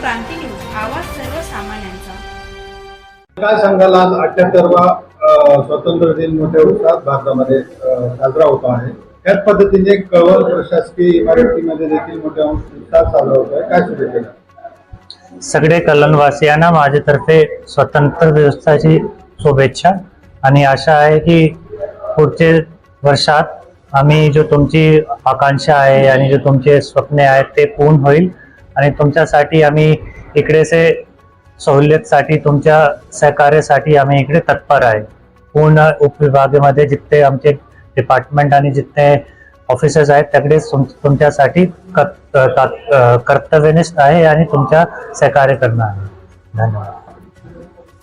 क्रांती news आवाज सर्वसामान्यांचा. काय सांगाल आज अठ्याहत्तरवा स्वातंत्र्य दिन मोठ्या उत्साहात भारतामध्ये साजरा होतो आहे. त्याच पद्धतीने प्रशासकीय इमारतीमध्ये देखील मोठ्या उत्साहात साजरा होतो आहे. काय शुभेच्छा? सगळे कल्याणवासियांना माझ्यातर्फे स्वतंत्र दिवसाची शुभेच्छा आणि आशा आहे की पुढचे वर्षात आम्ही जो तुमची आकांक्षा आहे आणि जो तुमचे स्वप्ने आहेत ते पूर्ण होईल. आणि तुमच्यासाठी आम्ही इकडेचे सवलतसाठी तुमच्या सहकार्यासाठी आम्ही इकडे तत्पर आहे. पूर्ण उपविभागामध्ये जिथे आमचे डिपार्टमेंट आणि जिथे ऑफिसर्स आहेत त्याकडे तुम- तुमच्यासाठी कर्तव्यनिष्ठ आहे आणि तुमच्या सहकार्य करणं आहे धन्यवाद.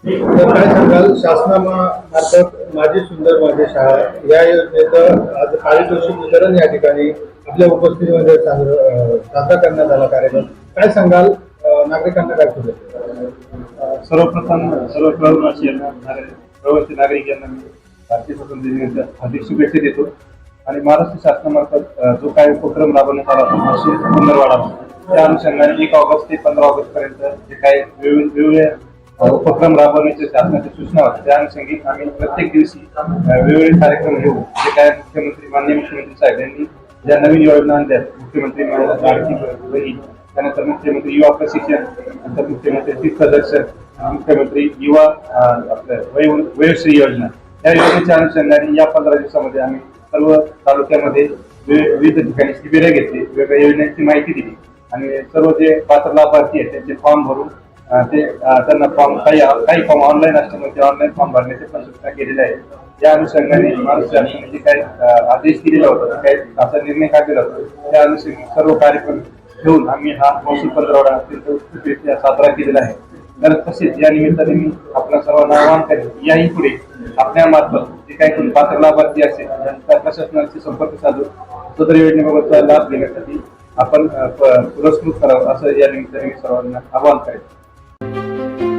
काय सांगाल शासनामार्फत माझी सुंदर माझी शाळा या योजनेचं आज पारितोषिक वितरण या ठिकाणी आपल्या उपस्थितीमध्ये साजरा साजरा करण्यात आला कार्यक्रम. काय सांगाल नागरिकांना काय शुभेच्छा सर्वप्रथम सर्व प्रवासियांना प्रवासी नागरिक यांना मी भारतीय स्वातंत्र्य दिनाच्या हार्दिक शुभेच्छा देतो. आणि महाराष्ट्र शासनामार्फत जो काही उपक्रम राबवण्यात आला होता महसूल त्या अनुषंगाने एक ऑगस्ट ते पंधरा ऑगस्ट पर्यंत जे काही वेगवेगळ्या उपक्रम राबवण्याच्या शासनाच्या सूचना होत्या त्या अनुषंगी आम्ही प्रत्येक दिवशी वेगवेगळे कार्यक्रम घेऊ. जे काय मुख्यमंत्री माननीय मुख्यमंत्री साहेब यांनी ज्या नवीन योजना आणल्या मुख्यमंत्री लाडकी बहीण त्यानंतर मुख्यमंत्री युवा प्रशिक्षण नंतर मुख्यमंत्री तीर्थदर्शन मुख्यमंत्री युवा आपलं वयोश्री योजना. या योजनेच्या अनुषंगाने या पंधरा दिवसामध्ये आम्ही सर्व तालुक्यामध्ये विविध ठिकाणी शिबिरे घेतली वेगवेगळ्या योजनांची माहिती दिली. आणि सर्व जे पात्र लाभार्थी आहेत त्यांचे फॉर्म भरून ते त्यांना फॉर्म काही काही फॉर्म ऑनलाईन असल्यामुळे ते ऑनलाईन फॉर्म भरण्याचे पण सूचना केलेल्या आहेत त्या अनुषंगाने महाराष्ट्र शासनाने म्हणजे काही आदेश दिलेला होता काही असा निर्णय का काढलेला होता. त्या अनुषंगाने सर्व कार्यक्रम घेऊन आम्ही हा महसूल पंधरवडा अत्यंत उत्कृष्टरित्या साजरा केलेला आहे. तर तसेच या निमित्ताने मी आपल्या सर्वांना आवाहन करेन याही पुढे आपल्यामार्फत जे काही कोणी पात्र लाभार्थी असेल त्यांचा प्रशासनाशी संपर्क साधून सदर योजनेबाबतचा लाभ घेण्यासाठी आपण पुरस्कृत करावं असं या निमित्ताने मी सर्वांना आवाहन करेन.